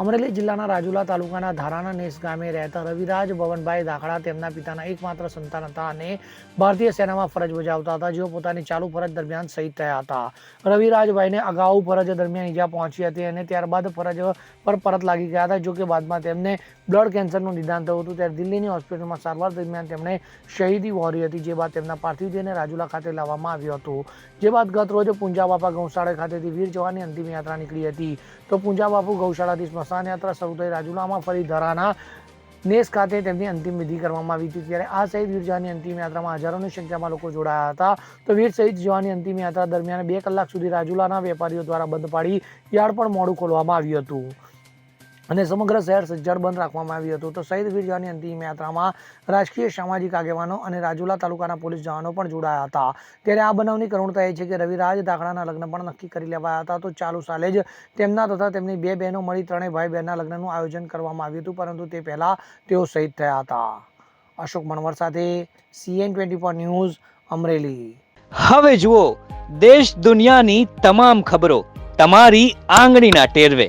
અમરેલી જિલ્લાના રાજુલા તાલુકાના ધારાના નેસ ગામે રહેતા રવિરાજ ભવનભાઈ દાખલા તેમના પિતાના એકમાત્ર સંતાન હતા અને ભારતીય સેનામાં ફરજ બજાવતા હતા. જેઓ પોતાની ચાલુ ફરજ દરમિયાન શહીદ થયા હતા. રવિરાજભાઈને અગાઉ ફરજ દરમિયાન ઈજા પહોંચી હતી અને ત્યારબાદ ફરજ પર પરત લાગી ગયા હતા, જોકે બાદમાં તેમને બ્લડ કેન્સરનું નિદાન થયું હતું. ત્યારે દિલ્હીની હોસ્પિટલમાં સારવાર દરમિયાન તેમણે શહીદી વહોરી હતી, જે બાદ તેમના પાર્થિવ દેહને રાજુલા ખાતે લાવવામાં આવ્યું હતું. જે બાદ ગત રોજ પૂંજા બાપા ગૌશાળા ખાતેથી વીર જવાની અંતિમ યાત્રા નીકળી હતી. તો પૂંજા બાપુ ગૌશાળાથી સ્મશાન યાત્રા શરૂ થઈ રાજુલામાં ફરી ધરાના નેસ ખાતે તેમની અંતિમ વિધિ કરવામાં આવી હતી. ત્યારે આ શહીદ વીર જવાની અંતિમ યાત્રામાં હજારોની સંખ્યામાં લોકો જોડાયા હતા. તો વીર શહીદ જવાની અંતિમ યાત્રા દરમિયાન બે કલાક સુધી રાજુલાના વેપારીઓ દ્વારા બંધ પાડી યાર્ડ પણ મોડું ખોલવામાં આવ્યું હતું. અને સમગ્ર શહેર સજ્જડ બંધ રાખવામાં આવ્યું હતું. તો શહીદ વીર અંતિમ યાત્રામાં રાજકીય સામાજિક આગેવાનો અને રાજુલા તાલુકાના પોલીસ જવાનો પણ જોડાયા હતા. ત્યારે આ બનાવની કરુણતા એ છે કે રવિરાજ દાખલાના લગ્ન પણ નક્કી કરી લેવાયા હતા. તો ચાલુ સાલે જ તેમના તથા તેમની બે બહેનો મળી ત્રણેય ભાઈ બહેનના લગ્નનું આયોજન કરવામાં આવ્યું હતું. પરંતુ તે પહેલાં તેઓ શહીદ થયા હતા. અશોક મણવર સાથે CN twenty four news, Amreli. હવે જુઓ, દેશ દુનિયાની તમામ ખબરો તમારી આંગળીના ટેરવે.